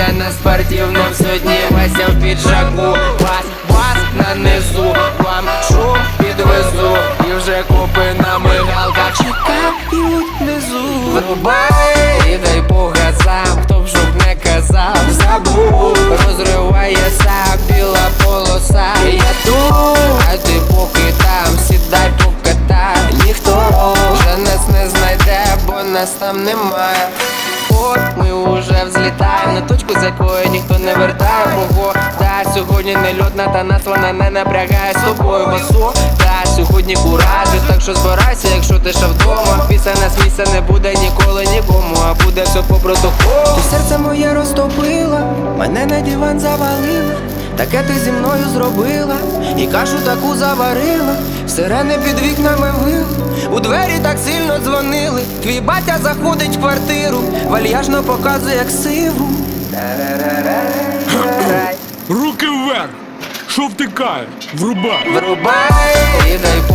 Вітя на спортивному сьогодні Вася в піджаку. Бас, бас на низу, вам шум підвезу. І вже копи на мигалках чекають внизу. Врубай і дай по газам, хто б щоб не казав Забув, розривається біла полоса. Я тут, а ти поки там, сідай покатай. Ніхто вже нас не знайде, бо нас там немає От ми сьогодні не льотна, та нас вона не напрягає з тобою басу Та сьогодні куражу, так що збирайся, якщо ти ще вдома. Після нас місця не буде ніколи нікому, а буде все по протоколу. Ти серце моє розтопила, мене на диван завалила. Таке ти зі мною зробила, і кашу таку заварила, сирени під вікнами вили, у двері так сильно дзвонили. Твій батя заходить в квартиру, вальяжно показує як сиву. Руки вверх! Що втикаєш? Врубай! Врубай і дай по